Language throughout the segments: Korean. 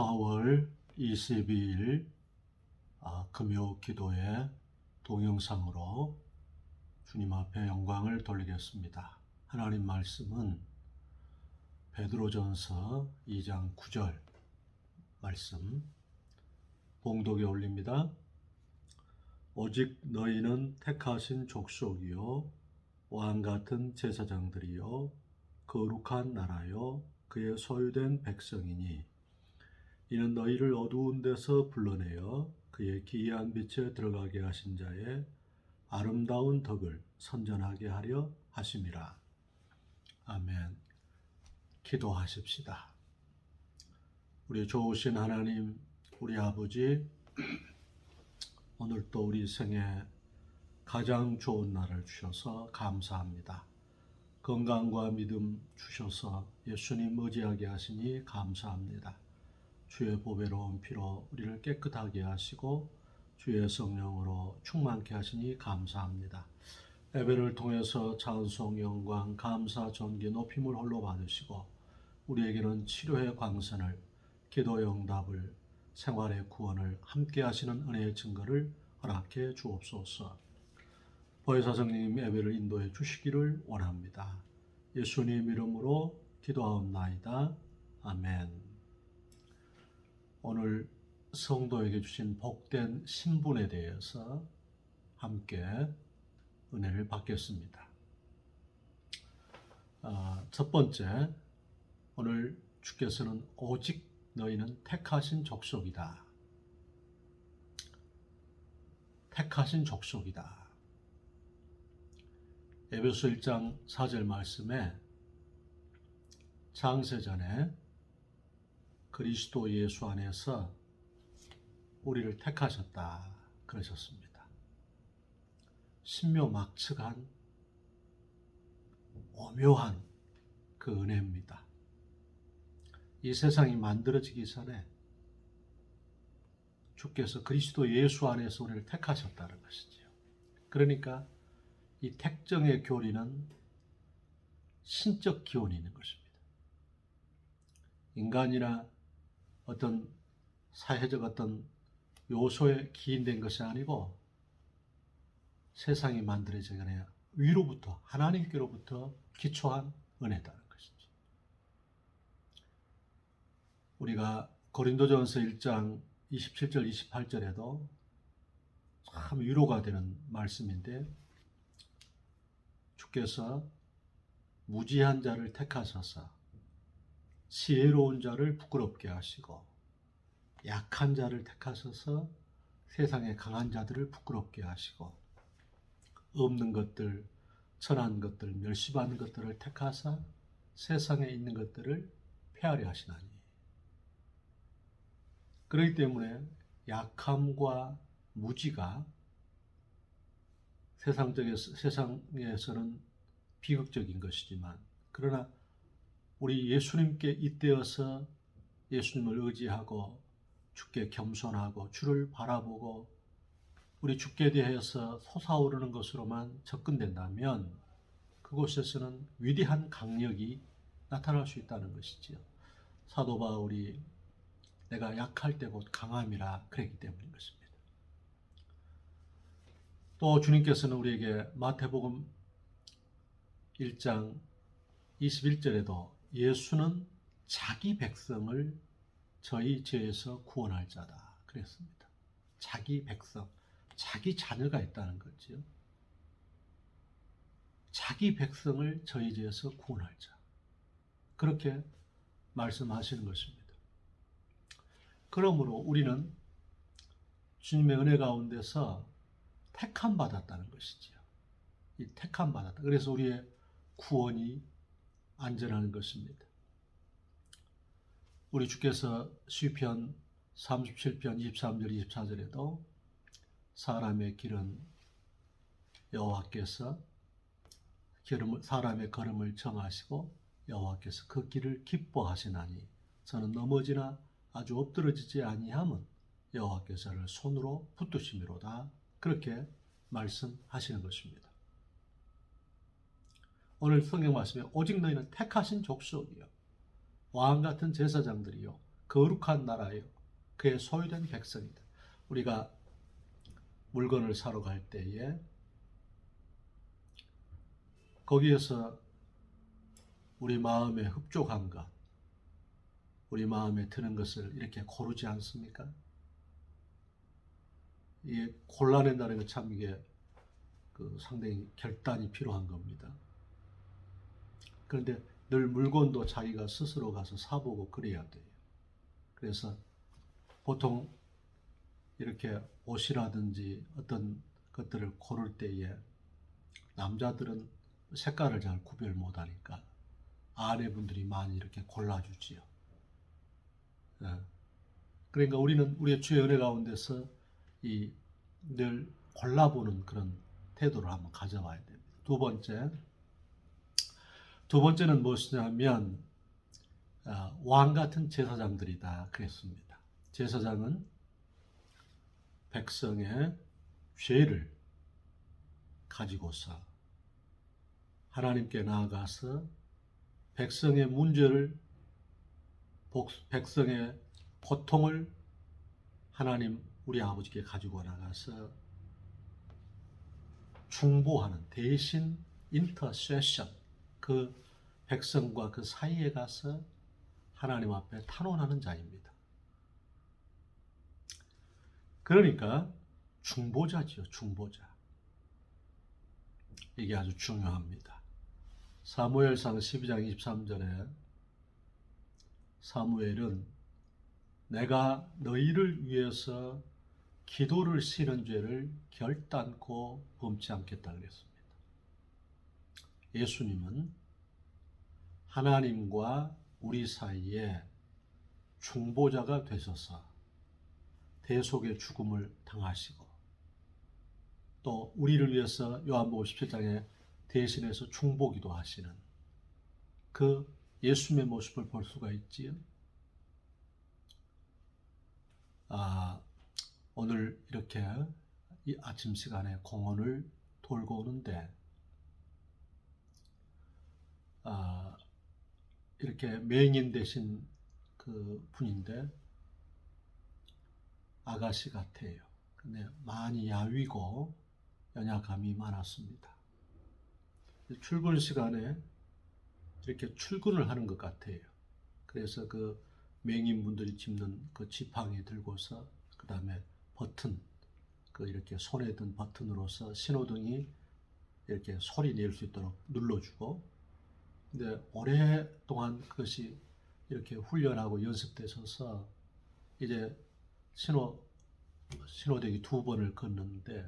4월 22일 아, 금요 기도의 동영상으로 주님 앞에 영광을 돌리겠습니다. 하나님 말씀은 베드로전서 2장 9절 말씀 봉독에 올립니다. 오직 너희는 택하신 족속이요 왕 같은 제사장들이요 거룩한 나라요 그의 소유된 백성이니 이는 너희를 어두운 데서 불러내어 그의 기이한 빛에 들어가게 하신 자의 아름다운 덕을 선전하게 하려 하심이라. 아멘. 기도하십시다. 우리 좋으신 하나님, 우리 아버지, 오늘 또 우리 생에 가장 좋은 날을 주셔서 감사합니다. 건강과 믿음 주셔서 예수님 의지하게 하시니 감사합니다. 주의 보배로운 피로 우리를 깨끗하게 하시고 주의 성령으로 충만케 하시니 감사합니다. 예배를 통해서 찬송, 영광, 감사, 존귀, 높임을 홀로 받으시고 우리에게는 치료의 광선을, 기도의 응답을, 생활의 구원을 함께 하시는 은혜의 증거를 허락해 주옵소서. 보혜사성님 예배를 인도해 주시기를 원합니다. 예수님 이름으로 기도하옵나이다. 아멘. 오늘 성도에게 주신 복된 신분에 대해서 함께 은혜를 받겠습니다. 아, 첫 번째, 오늘 주께서는 오직 너희는 택하신 족속이다. 택하신 족속이다. 에베소 1장 4절 말씀에 장세전에 그리스도 예수 안에서 우리를 택하셨다 그러셨습니다. 신묘 막측한 오묘한 그 은혜입니다. 이 세상이 만들어지기 전에 주께서 그리스도 예수 안에서 우리를 택하셨다는 것이지요. 그러니까 이 택정의 교리는 신적 기원이 있는 것입니다. 인간이나 어떤 사회적 어떤 요소에 기인된 것이 아니고 세상이 만들어지기 전에 위로부터 하나님께로부터 기초한 은혜다는 것이죠. 우리가 고린도전서 1장 27절 28절에도 참 위로가 되는 말씀인데 주께서 무지한 자를 택하셔서 지혜로운 자를 부끄럽게 하시고 약한 자를 택하셔서 세상의 강한 자들을 부끄럽게 하시고 없는 것들, 천한 것들, 멸시받는 것들을 택하사 세상에 있는 것들을 폐하려 하시나니. 그렇기 때문에 약함과 무지가 세상적에 세상에서는 비극적인 것이지만 그러나 우리 예수님께 잇대어서 예수님을 의지하고 주께 겸손하고 주를 바라보고 우리 주께 대해서 솟아오르는 것으로만 접근된다면 그곳에서는 위대한 강력이 나타날 수 있다는 것이지요. 사도 바울이 내가 약할 때 곧 강함이라 그랬기 때문인 것입니다. 또 주님께서는 우리에게 마태복음 1장 21절에도 예수는 자기 백성을 저희 죄에서 구원할 자다. 그랬습니다. 자기 백성, 자기 자녀가 있다는 거지요. 자기 백성을 저희 죄에서 구원할 자. 그렇게 말씀하시는 것입니다. 그러므로 우리는 주님의 은혜 가운데서 택함 받았다는 것이지요. 이 택함 받았다. 그래서 우리의 구원이 안전하는 것입니다. 우리 주께서 시편 37편 23절 24절에도 사람의 길은 여호와께서 사람의 걸음을 정하시고 여호와께서 그 길을 기뻐하시나니 저는 넘어지나 아주 엎드러지지 아니함은 여호와께서를 손으로 붙드심이로다 그렇게 말씀하시는 것입니다. 오늘 성경 말씀에 오직 너희는 택하신 족속이요 왕 같은 제사장들이요 거룩한 나라요. 그의 소유된 백성이다. 우리가 물건을 사러 갈 때에 거기에서 우리 마음에 흡족한 것, 우리 마음에 드는 것을 이렇게 고르지 않습니까? 이게 골라낸다는 게참 이게 그 상당히 결단이 필요한 겁니다. 그런데 늘 물건도 자기가 스스로 가서 사보고 그래야 돼요. 그래서 보통 이렇게 옷이라든지 어떤 것들을 고를 때에 남자들은 색깔을 잘 구별 못하니까 아내분들이 많이 이렇게 골라주지요. 예. 그러니까 우리는 우리의 주의 은혜 가운데서 이 늘 골라보는 그런 태도를 한번 가져봐야 됩니다. 두 번째, 두 번째는 무엇이냐면 아, 왕 같은 제사장들이다 그랬습니다. 제사장은 백성의 죄를 가지고서 하나님께 나아가서 백성의 문제를 복- 백성의 고통을 하나님 우리 아버지께 가지고 나가서 중보하는 대신 인터세션 그 백성과 그 사이에 가서 하나님 앞에 탄원하는 자입니다. 그러니까 중보자지요, 중보자. 이게 아주 중요합니다. 사무엘상 12장 23절에 사무엘은 내가 너희를 위해서 기도를 씨는 죄를 결단코 범치 않겠다 그랬습니다. 예수님은 하나님과 우리 사이에 중보자가 되셔서 대속의 죽음을 당하시고 또 우리를 위해서 요한복음 17장에 대신해서 중보기도 하시는 그 예수님의 모습을 볼 수가 있지요. 아, 오늘 이렇게 이 아침 시간에 공원을 돌고 오는데 아, 이렇게 맹인 되신 그 분인데 아가씨 같아요. 근데 많이 야위고 연약함이 많았습니다. 출근 시간에 이렇게 출근을 하는 것 같아요. 그래서 그 맹인분들이 짚는 그 지팡이 들고서 그 다음에 버튼 그 이렇게 손에 든 버튼으로서 신호등이 이렇게 소리 낼 수 있도록 눌러주고 근데 오랫동안 그것이 이렇게 훈련하고 연습되셔서 이제 신호 신호대기 두 번을 걷는데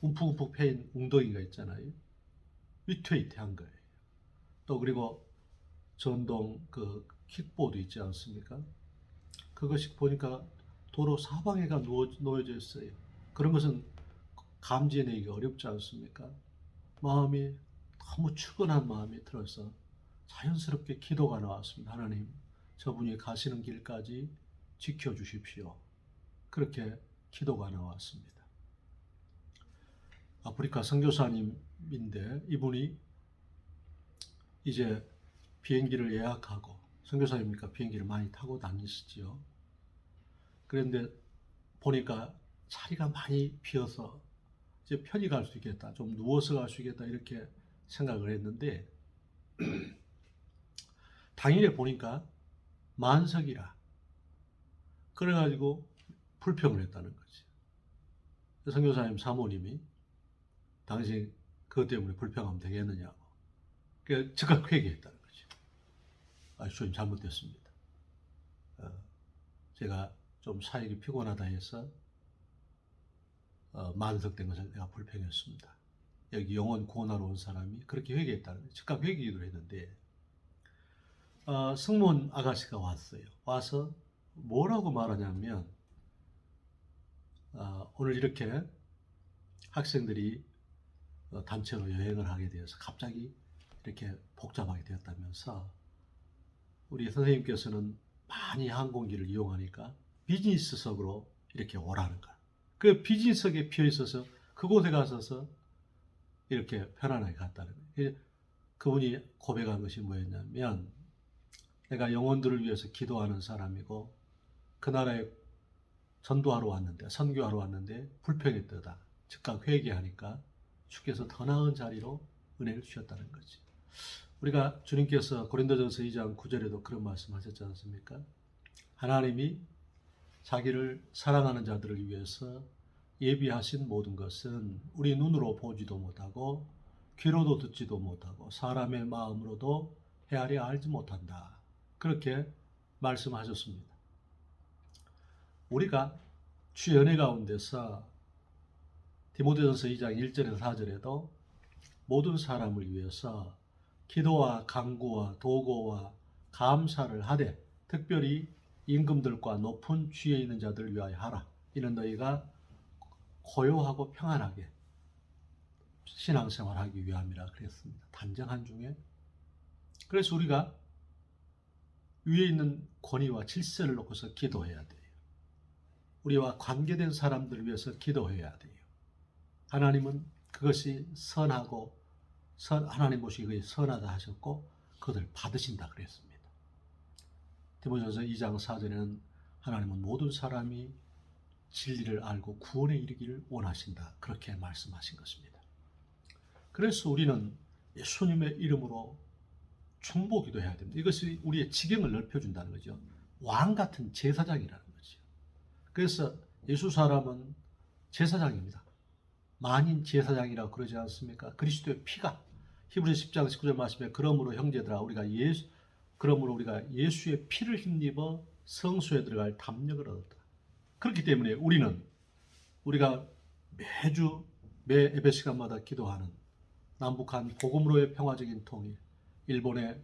움푹움푹 패인 웅덩이가 있잖아요. 위태위태한 거예요. 또 그리고 전동 그 킥보드 있지 않습니까? 그것이 보니까 도로 사방에가 놓여져 있어요. 그런 것은 감지해내기 어렵지 않습니까? 마음이 너무 추근한 마음이 들어서 자연스럽게 기도가 나왔습니다. 하나님, 저분이 가시는 길까지 지켜주십시오. 그렇게 기도가 나왔습니다. 아프리카 선교사님인데 이분이 이제 비행기를 예약하고 선교사입니까? 비행기를 많이 타고 다니시지요. 그런데 보니까 자리가 많이 비어서 이제 편히 갈 수 있겠다. 좀 누워서 갈 수 있겠다. 이렇게 생각을 했는데 당일에 보니까 만석이라 그래가지고 불평을 했다는 거지. 선교사님 사모님이 당신 그것 때문에 불평하면 되겠느냐고. 그 즉각 회개했다는 거지. 아, 주님 잘못됐습니다. 어, 제가 좀 사역이 피곤하다 해서 어, 만석된 것을 내가 불평했습니다. 여기 영혼 구원하러 온 사람이 그렇게 회개했다는 거예요. 즉각 회개기도 했는데 어, 승무원 아가씨가 왔어요. 와서 뭐라고 말하냐면 어, 오늘 이렇게 학생들이 어, 단체로 여행을 하게 되어서 갑자기 이렇게 복잡하게 되었다면서 우리 선생님께서는 많이 항공기를 이용하니까 비즈니스석으로 이렇게 오라는 거야. 그 비즈니스석에 피어 있어서 그곳에 가서서 이렇게 편안하게 갔다는 거예요. 그분이 고백한 것이 뭐였냐면 내가 영혼들을 위해서 기도하는 사람이고 그 나라에 전도하러 왔는데 선교하러 왔는데 불평했다다. 즉각 회개하니까 주께서 더 나은 자리로 은혜를 주셨다는 거지. 우리가 주님께서 고린도전서 2장 9절에도 그런 말씀하셨지 않습니까? 하나님이 자기를 사랑하는 자들을 위해서 예비하신 모든 것은 우리 눈으로 보지도 못하고 귀로도 듣지도 못하고 사람의 마음으로도 헤아려 알지 못한다. 그렇게 말씀하셨습니다. 우리가 주 연애 가운데서 디모데전서 2장 1절에서 4절에도 모든 사람을 위해서 기도와 강구와 도고와 감사를 하되 특별히 임금들과 높은 주에 있는 자들을 위하여 하라. 이는 너희가 고요하고 평안하게 신앙생활하기 위함이라 그랬습니다. 단정한 중에 그래서 우리가 위에 있는 권위와 질서를 놓고서 기도해야 돼요. 우리와 관계된 사람들을 위해서 기도해야 돼요. 하나님은 그것이 선하고 선, 하나님 보시기 그것이 선하다 하셨고 그것을 받으신다 그랬습니다. 디모전서 2장 4절에는 하나님은 모든 사람이 진리를 알고 구원에 이르기를 원하신다. 그렇게 말씀하신 것입니다. 그래서 우리는 예수님의 이름으로 중보기도 해야 됩니다. 이것이 우리의 지경을 넓혀준다는 거죠. 왕 같은 제사장이라는 거죠. 그래서 예수 사람은 제사장입니다. 만인 제사장이라고 그러지 않습니까? 그리스도의 피가 히브리서 10장 19절 말씀에 그러므로 형제들아 우리가 예수 그러므로 우리가 예수의 피를 힘입어 성소에 들어갈 담력을 얻었다. 그렇기 때문에 우리는 우리가 매주 매 예배 시간마다 기도하는 남북한 복음으로의 평화적인 통일, 일본의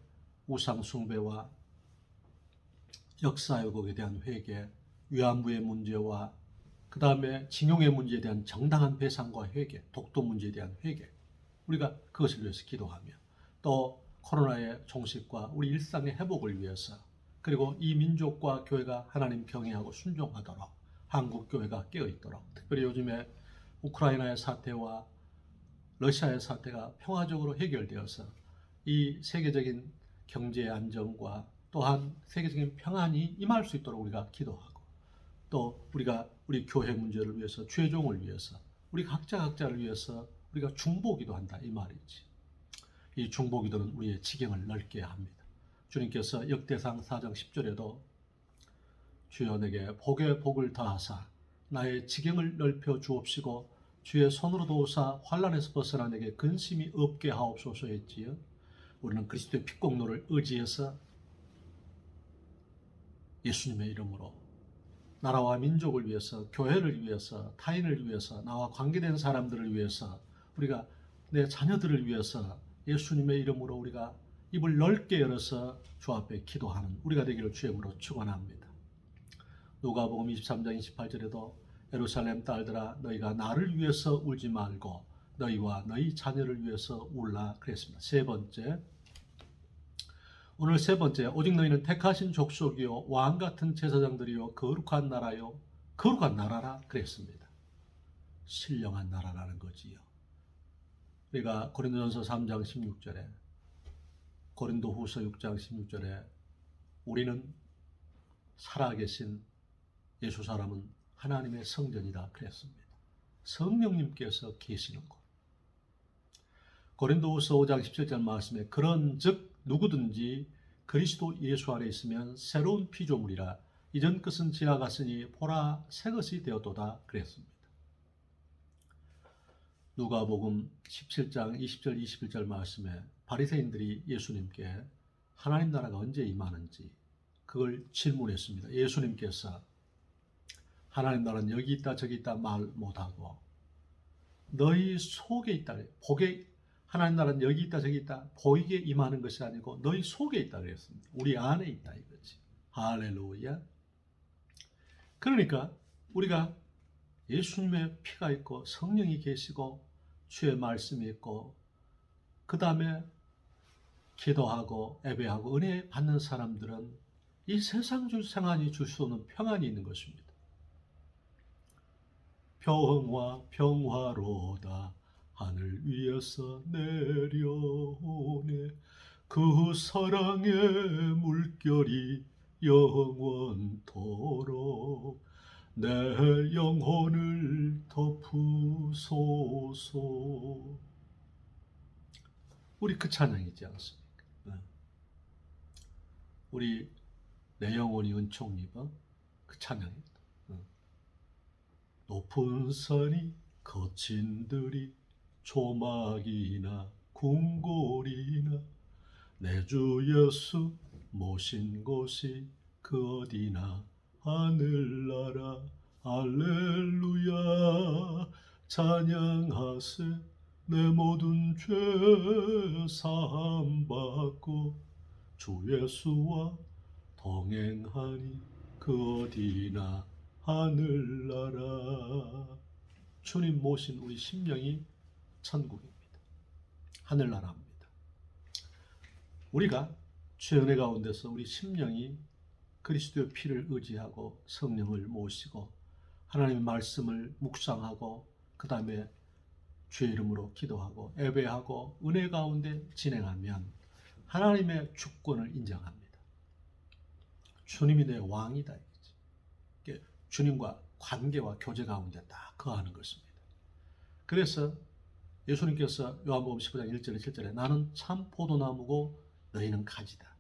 우상 숭배와 역사 왜곡에 대한 회개, 위안부의 문제와 그 다음에 징용의 문제에 대한 정당한 배상과 회개, 독도 문제에 대한 회개, 우리가 그것을 위해서 기도하며 또 코로나의 종식과 우리 일상의 회복을 위해서 그리고 이 민족과 교회가 하나님 경외하고 순종하도록 한국 교회가 깨어 있도록 특별히 요즘에 우크라이나의 사태와 러시아의 사태가 평화적으로 해결되어서 이 세계적인 경제 안정과 또한 세계적인 평안이 임할 수 있도록 우리가 기도하고 또 우리가 우리 교회 문제를 위해서 최종을 위해서 우리 각자 각자를 위해서 우리가 중보기도 한다 이 말이지. 이 중보기도는 우리의 지경을 넓게 합니다. 주님께서 역대상 4장 10절에도 주여 내게 복의 복을 더하사 나의 지경을 넓혀 주옵시고 주의 손으로 도우사 환란에서 벗어나 내게 근심이 없게 하옵소서 했지요. 우리는 그리스도의 핏공로를 의지해서 예수님의 이름으로 나라와 민족을 위해서 교회를 위해서 타인을 위해서 나와 관계된 사람들을 위해서 우리가 내 자녀들을 위해서 예수님의 이름으로 우리가 입을 넓게 열어서 주 앞에 기도하는 우리가 되기를 주의 이름으로 축원합니다. 누가복음 23장 28절에도 예루살렘 딸들아 너희가 나를 위해서 울지 말고 너희와 너희 자녀를 위해서 울라 그랬습니다. 세 번째 오늘 세 번째 오직 너희는 택하신 족속이요 왕 같은 제사장들이요 거룩한 나라요 거룩한 나라라 그랬습니다. 신령한 나라라는 거지요. 우리가 고린도전서 3장 16절에 고린도후서 6장 16절에 우리는 살아계신 예수 사람은 하나님의 성전이다 그랬습니다. 성령님께서 계시는 곳. 고린도후서 5장 17절 말씀에 그런즉 누구든지 그리스도 예수 안에 있으면 새로운 피조물이라 이전 것은 지나갔으니 보라 새 것이 되었도다 그랬습니다. 누가복음 17장 20절 21절 말씀에 바리새인들이 예수님께 하나님 나라가 언제 임하는지 그걸 질문했습니다. 예수님께서 하나님 나라는 여기 있다 저기 있다 말 못하고 너희 속에 있다. 복에 하나님 나라는 여기 있다 저기 있다 보이게 임하는 것이 아니고 너희 속에 있다 그랬습니다. 우리 안에 있다 이거지. 할렐루야. 그러니까 우리가 예수님의 피가 있고 성령이 계시고 주의 말씀이 있고 그 다음에 기도하고 예배하고 은혜 받는 사람들은 이 세상 줄 생활이 줄 수 없는 평안이 있는 것입니다. 평화 평화로다 하늘 위에서 내려오네 그 사랑의 물결이 영원토록 내 영혼을 덮으소서. 우리 그 찬양이지 않습니까? 네. 우리 내 영혼이 은총 입어 그 찬양입니다. 네. 높은 산이 거친 들이 조막이나 궁궐이나 내 주 예수 모신 곳이 그 어디나 하늘나라. 할렐루야. 찬양하세. 내 모든 죄 사함 받고 주 예수와 동행하니 그 어디나 하늘나라. 주님 모신 우리 심령이 천국입니다. 하늘나라입니다. 우리가 주의 은혜 가운데서 우리 심령이 그리스도의 피를 의지하고 성령을 모시고 하나님의 말씀을 묵상하고 그 다음에 주의 이름으로 기도하고 예배하고 은혜 가운데 진행하면 하나님의 주권을 인정합니다. 주님이 내 왕이다. 주님과 관계와 교제 가운데 딱 거하는 것입니다. 그래서 예수님께서 요한복음 15장 1절에 7절에 나는 참 포도나무고 너희는 가지다.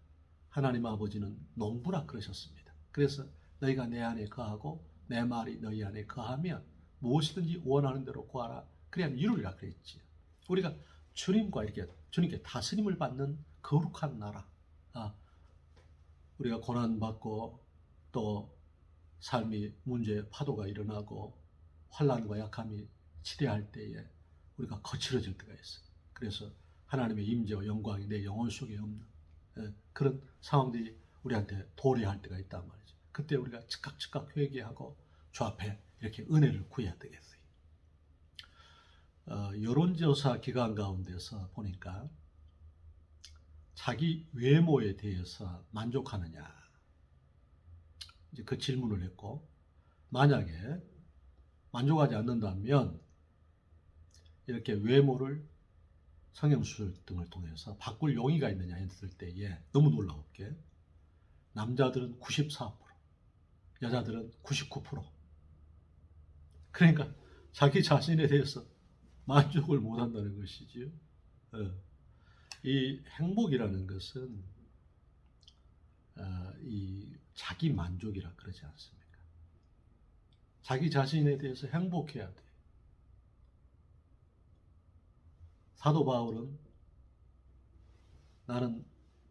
하나님 아버지는 농부라 그러셨습니다. 그래서 너희가 내 안에 거하고 내 말이 너희 안에 거하면 무엇이든지 원하는 대로 구하라. 그래야 이루리라 그랬지요. 우리가 주님과 이렇게 주님께 다스림을 받는 거룩한 나라. 아, 우리가 고난 받고 또 삶이 문제 파도가 일어나고 환란과 약함이 치대할 때에 우리가 거칠어질 때가 있어. 그래서 하나님의 임재와 영광이 내 영혼 속에 없는 예, 그런 상황들이 우리한테 도래할 때가 있단 말이죠. 그때 우리가 즉각 즉각 회개하고 주 앞에 이렇게 은혜를 구해야 되겠어요. 어, 여론조사 기간 가운데서 보니까 자기 외모에 대해서 만족하느냐 이제 그 질문을 했고 만약에 만족하지 않는다면 이렇게 외모를 성형수술 등을 통해서 바꿀 용의가 있느냐 했을 때에 너무 놀라웠게 남자들은 94% 여자들은 99% 그러니까 자기 자신에 대해서 만족을 못 한다는 것이지요. 어. 이 행복이라는 것은 어, 이 자기 만족이라 그러지 않습니까? 자기 자신에 대해서 행복해야 돼. 사도 바울은 나는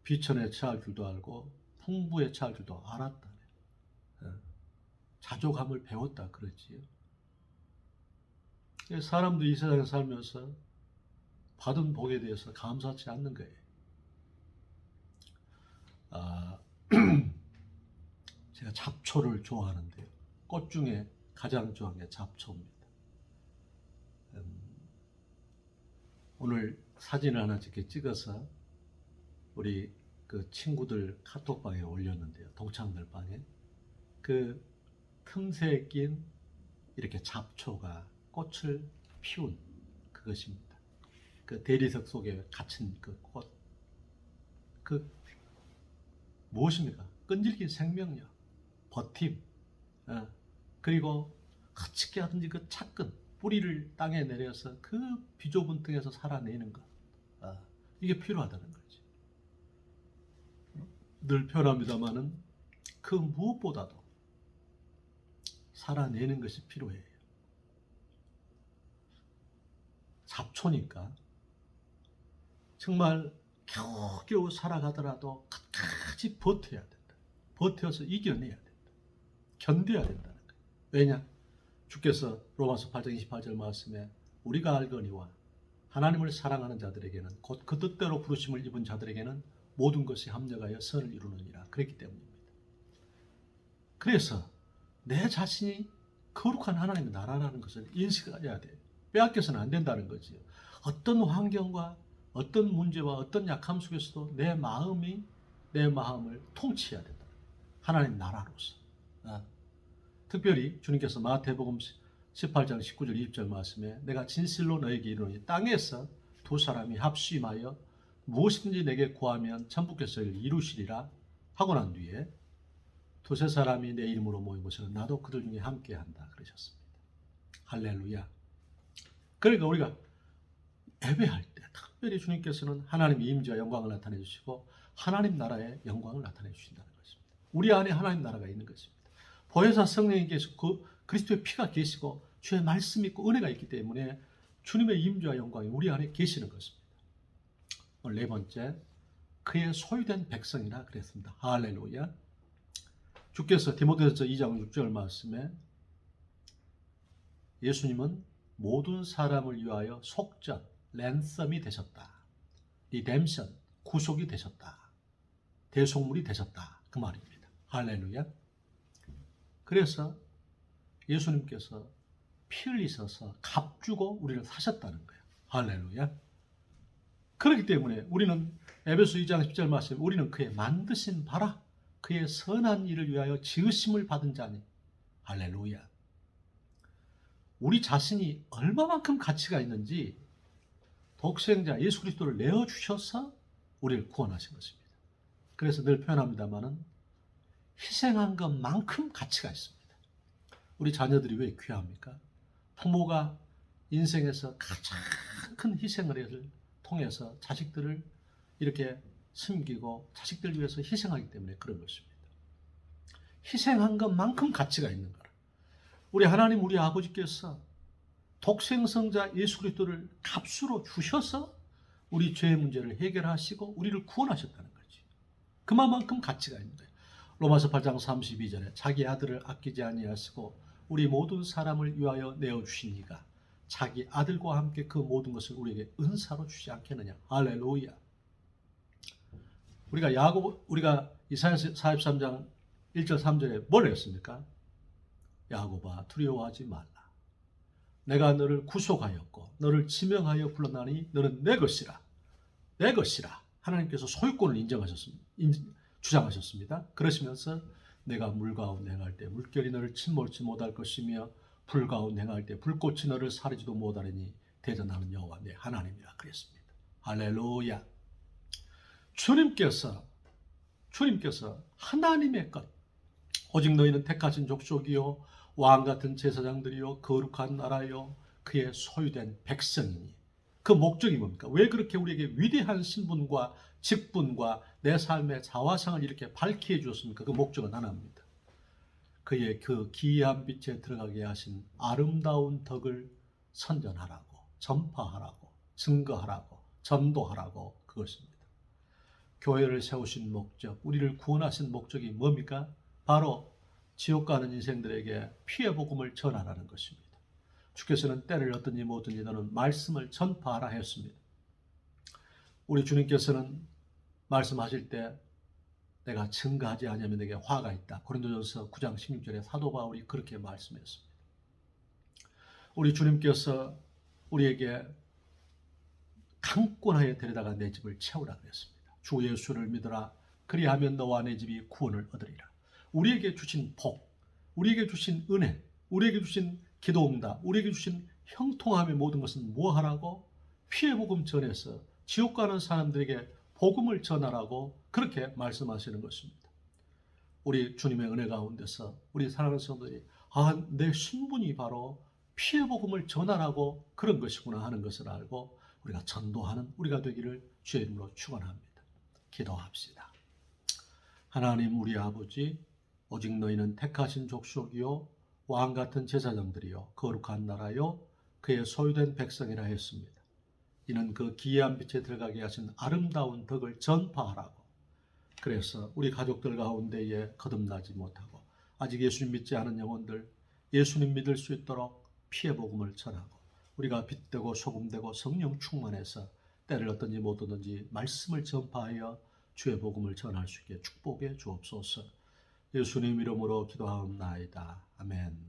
비천에 처할 줄도 알고 풍부에 처할 줄도 알았다. 어, 자족함을 배웠다 그러지요. 사람도 이 세상에 살면서 받은 복에 대해서 감사치 않는 거예요. 아, 제가 잡초를 좋아하는데요. 꽃 중에 가장 좋아하는 게 잡초입니다. 오늘 사진을 하나 이렇게 찍어서 우리 그 친구들 카톡방에 올렸는데요. 동창들 방에 그 틈새에 낀 이렇게 잡초가 꽃을 피운 그것입니다. 그 대리석 속에 갇힌 그 꽃. 그 무엇입니까? 끈질긴 생명력, 버팀, 어, 그리고 어떻게 하든지 그 차근, 뿌리를 땅에 내려서 그 비좁은 등에서 살아내는 것. 어, 이게 필요하다는 거지. 늘 표현합니다마는 그 무엇보다도 살아내는 것이 필요해요. 잡초니까 정말 겨우겨우 살아가더라도 끝까지 버텨야 된다. 버텨서 이겨내야 된다. 견뎌야 된다는 거예요. 왜냐? 주께서 로마서 8장 28절 말씀에 우리가 알거니와 하나님을 사랑하는 자들에게는 곧 그 뜻대로 부르심을 입은 자들에게는 모든 것이 합력하여 선을 이루느니라. 그랬기 때문입니다. 그래서 내 자신이 거룩한 하나님의 나라라는 것을 인식해야 돼요. 빼앗겨서는 안 된다는 거지요. 어떤 환경과 어떤 문제와 어떤 약함 속에서도 내 마음이 내 마음을 통치해야 된다. 하나님 나라로서. 아, 특별히 주님께서 마태복음 18장 19절 20절 말씀에 내가 진실로 너에게 이르노니 땅에서 두 사람이 합심하여 무엇이든지 내게 구하면 천부께서 이루시리라 하고 난 뒤에 두세 사람이 내 이름으로 모인 곳에는 나도 그들 중에 함께한다 그러셨습니다. 할렐루야. 그러니까 우리가 예배할 때 특별히 주님께서는 하나님의 임재와 영광을 나타내 주시고 하나님 나라의 영광을 나타내 주신다는 것입니다. 우리 안에 하나님 나라가 있는 것입니다. 보혜사 성령님께서 그 그리스도의 피가 계시고 주의 말씀이 있고 은혜가 있기 때문에 주님의 임재와 영광이 우리 안에 계시는 것입니다. 네 번째 그의 소유된 백성이라 그랬습니다. 할렐루야. 주께서 디모데전서 2장 6절 말씀에 예수님은 모든 사람을 위하여 속전, 랜섬이 되셨다. 리뎀션, 구속이 되셨다. 대속물이 되셨다. 그 말입니다. 할렐루야. 그래서 예수님께서 피 흘리셔서 값 주고 우리를 사셨다는 거예요. 할렐루야. 그렇기 때문에 우리는 에베소 2장 10절 말씀 우리는 그의 만드신 바라 그의 선한 일을 위하여 지으심을 받은 자니 할렐루야. 우리 자신이 얼마만큼 가치가 있는지 독생자 예수 그리스도를 내어 주셔서 우리를 구원하신 것입니다. 그래서 늘 표현합니다만은 희생한 것만큼 가치가 있습니다. 우리 자녀들이 왜 귀합니까? 부모가 인생에서 가장 큰 희생을 해서 통해서 자식들을 이렇게 숨기고 자식들 위해서 희생하기 때문에 그런 것입니다. 희생한 것만큼 가치가 있는 거라. 우리 하나님 우리 아버지께서 독생성자 예수 그리스도를 값으로 주셔서 우리 죄의 문제를 해결하시고 우리를 구원하셨다는 거지. 그만큼 가치가 있는 거예요. 로마서 8장 32절에 자기 아들을 아끼지 아니하시고 우리 모든 사람을 위하여 내어 주신 이가 자기 아들과 함께 그 모든 것을 우리에게 은사로 주지 않겠느냐. 할렐루야. 우리가 야곱 우리가 이사야서 43장 1절 3절에 뭘 했습니까? 야곱아 두려워하지 말라. 내가 너를 구속하였고 너를 지명하여 불러나니 너는 내 것이라. 내 것이라. 하나님께서 소유권을 인정하셨습니다. 인, 주장하셨습니다. 그러시면서 내가 물 가운데 행할 때 물결이 너를 침몰치 못할 것이며 불 가운데 행할 때 불꽃이 너를 사르지도 못하리니 대전하는 여호와 내 하나님이라 그랬습니다. 할렐루야. 주님께서 주님께서 하나님의 것 오직 너희는 택하신 족속이요 왕 같은 제사장들이요 거룩한 나라요 그의 소유된 백성이니 그 목적이 뭡니까? 왜 그렇게 우리에게 위대한 신분과 직분과 내 삶의 자화상을 이렇게 밝게 해 주었습니까? 그 목적은 하나입니다. 그의 그 기이한 빛에 들어가게 하신 아름다운 덕을 선전하라고 전파하라고 증거하라고 전도하라고 그것입니다. 교회를 세우신 목적, 우리를 구원하신 목적이 뭡니까? 바로 지옥 가는 인생들에게 피해 복음을 전하라는 것입니다. 주께서는 때를 얻든지 못든지 너는 말씀을 전파하라 했습니다. 우리 주님께서는 말씀하실 때 내가 증거하지 않으면 내게 화가 있다. 고린도전서 9장 16절에 사도 바울이 그렇게 말씀했습니다. 우리 주님께서 우리에게 강권하여 데려다가 내 집을 채우라 그랬습니다. 주 예수를 믿어라. 그리하면 너와 내 집이 구원을 얻으리라. 우리에게 주신 복, 우리에게 주신 은혜, 우리에게 주신 기도응답, 우리에게 주신 형통함의 모든 것은 무엇하라고? 피해 복음 전해서 지옥 가는 사람들에게 복음을 전하라고 그렇게 말씀하시는 것입니다. 우리 주님의 은혜 가운데서 우리 사랑하는 성도들이 아, 내 신분이 바로 피해 복음을 전하라고 그런 것이구나 하는 것을 알고 우리가 전도하는 우리가 되기를 주의 이름으로 축원합니다. 기도합시다. 하나님 우리 아버지 오직 너희는 택하신 족속이요 왕 같은 제사장들이요 거룩한 나라요 그의 소유된 백성이라 했습니다. 이는 그 기이한 빛에 들어가게 하신 아름다운 덕을 전파하라고. 그래서 우리 가족들 가운데에 거듭나지 못하고 아직 예수님 믿지 않은 영혼들 예수님 믿을 수 있도록 피해 복음을 전하고 우리가 빛되고 소금되고 성령 충만해서 때를 얻든지 못 얻든지 말씀을 전파하여 주의 복음을 전할 수 있게 축복해 주옵소서. 예수님 이름으로 기도하옵나이다. 아멘.